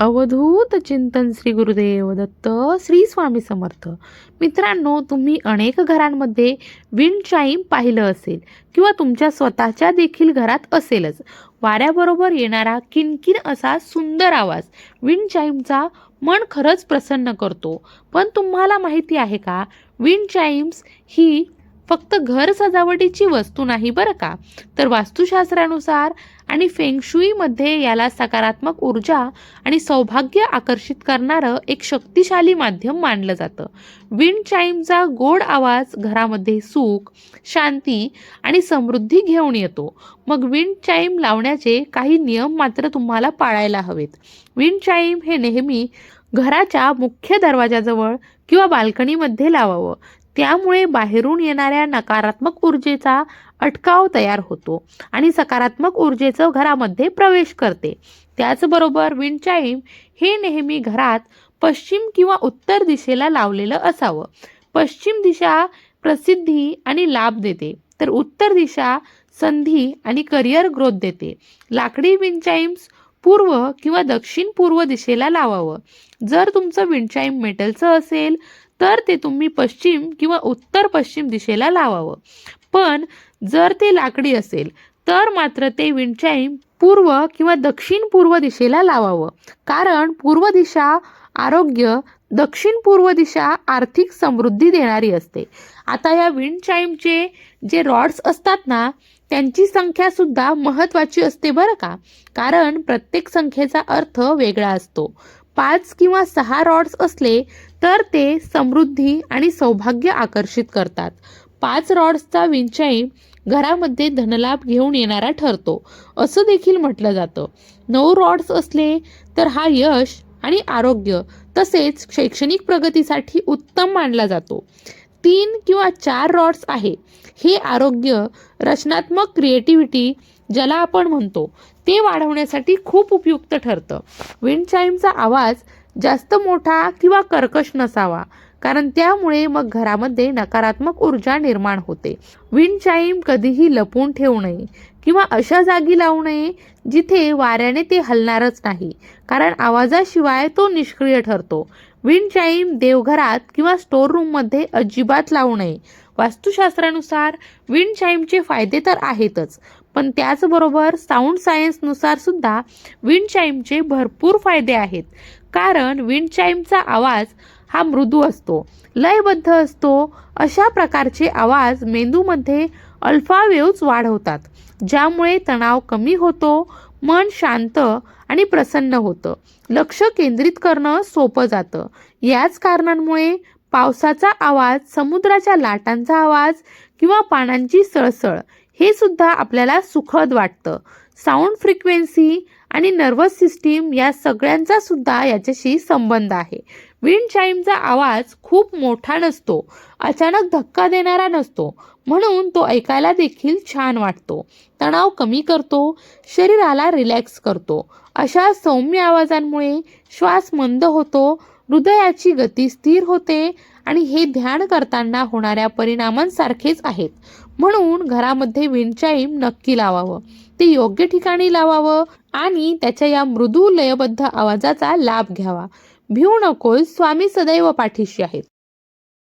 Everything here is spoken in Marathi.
अवधूत चिंतन श्री गुरुदेव दत्त श्री स्वामी समर्थ. मित्रांनो तुम्ही अनेक घरांमध्ये विंड चाईम पाहिलं असेल किंवा तुमच्या स्वतःच्या देखील घरात असेलच. वाऱ्याबरोबर येणारा किनकिन असा सुंदर आवाज विंड चाईमचा मन खरंच प्रसन्न करतो. पण तुम्हाला माहिती आहे का? विंड चाईम्स ही फक्त घर सजावटीची वस्तू नाही बरं का? तर वास्तुशास्त्रानुसार आणि फेंगशुईमध्ये याला सकारात्मक ऊर्जा आणि सौभाग्य आकर्षित करणारं एक शक्तिशाली माध्यम मानलं जातं. विंड चाईमचा गोड आवाज घरामध्ये सुख शांती आणि समृद्धी घेऊन येतो. मग विंड चाईम लावण्याचे काही नियम मात्र तुम्हाला पाळायला हवेत. विंड चाईम हे नेहमी घराच्या मुख्य दरवाजाजवळ किंवा बाल्कनीमध्ये लावावं. त्यामुळे बाहेरून येणाऱ्या नकारात्मक ऊर्जेचा अटकाव तयार होतो आणि सकारात्मक ऊर्जेचं घरामध्ये प्रवेश करते. त्याचबरोबर विंडचाईम हे नेहमी घरात पश्चिम किंवा उत्तर दिशेला लावलेलं असावं. पश्चिम दिशा प्रसिद्धी आणि लाभ देते तर उत्तर दिशा संधी आणि करिअर ग्रोथ देते. लाकडी विंडचाईम्स पूर्व किंवा दक्षिण पूर्व दिशेला लावावं. जर तुमचं विंडचाईम मेटलचं असेल तर ते तुम्ही पश्चिम किंवा उत्तर पश्चिम दिशेला लावावं. पण जर ते लाकडी असेल तर मात्र ते विंडचाईम पूर्व किंवा दक्षिण पूर्व दिशेला लावावं. कारण पूर्व दिशा आरोग्य दक्षिण पूर्व दिशा आर्थिक समृद्धी देणारी असते. आता या विंडचाईमचे जे रॉड्स असतात ना त्यांची संख्या सुद्धा महत्त्वाची असते बरं का? कारण प्रत्येक संख्येचा अर्थ वेगळा असतो. पाच किंवा सहा रॉड्स असले तर ते समृद्धी आणि सौभाग्य आकर्षित करतात. पाच रॉड्सचा विंचाई घरामध्ये धनलाभ घेऊन येणारा ठरतो. असं देखील म्हटलं जातं. नऊ रॉड्स असले तर हा यश आणि आरोग्य तसेच शैक्षणिक प्रगतीसाठी उत्तम मानला जातो. तीन किंवा चार रॉड्स आहे. हे आरोग्य रचनात्मक क्रिएटिव्हिटी ज्याला आपण म्हणतो ते वाढवण्यासाठी खूप उपयुक्त ठरतं. विंड चाईमचा आवाज जास्त मोठा किंवा कर्कश नसावा कारण त्यामुळे मग घरामध्ये नकारात्मक ऊर्जा निर्माण होते. विंड चाईम कधीही लपवून ठेवू नये किंवा अशा जागी लावू नये जिथे वाऱ्याने ते हलणारच नाही कारण आवाजाशिवाय तो निष्क्रिय ठरतो. विंड चाईम देवघरात किंवा स्टोर रूममध्ये अजिबात लावू नये वास्तुशास्त्रानुसार विंड चाईमचे फायदे तर आहेतच पण त्याचबरोबर साऊंड सायन्सनुसार सुद्धा विंड चाईमचे भरपूर फायदे आहेत. कारण विंड चाईमचा आवाज हा मृदू असतो लयबद्ध असतो अशा प्रकारचे आवाज मेंदूमध्ये अल्फावेव्ज वाढवतात ज्यामुळे तणाव कमी होतो मन शांत आणि प्रसन्न होतं लक्ष केंद्रित करणं सोपं जातं. याच कारणांमुळे पावसाचा आवाज समुद्राच्या लाटांचा आवाज किंवा पानांची सळसळ हे सुद्धा आपल्याला सुखद वाटतं. साऊंड फ्रिक्वेन्सी आणि नर्वस सिस्टीम या सगळ्यांचा सुद्धा याच्याशी संबंध आहे. विंड चाईमचा आवाज खूप मोठा नसतो अचानक धक्का देणारा नसतो म्हणून तो ऐकायला देखील छान वाटतो. तणाव कमी करतो शरीराला रिलॅक्स करतो. अशा सौम्य आवाजांमुळे श्वास मंद होतो हृदयाची गती स्थिर होते आणि हे ध्यान करताना होणाऱ्या परिणामांसारखेच आहेत. म्हणून घरामध्ये विंडचाईम नक्की लावावं. ते योग्य ठिकाणी लावावं आणि त्याच्या या मृदू लयबद्ध आवाजाचा लाभ घ्यावा. भिऊ नकोस स्वामी सदैव पाठीशी आहेत.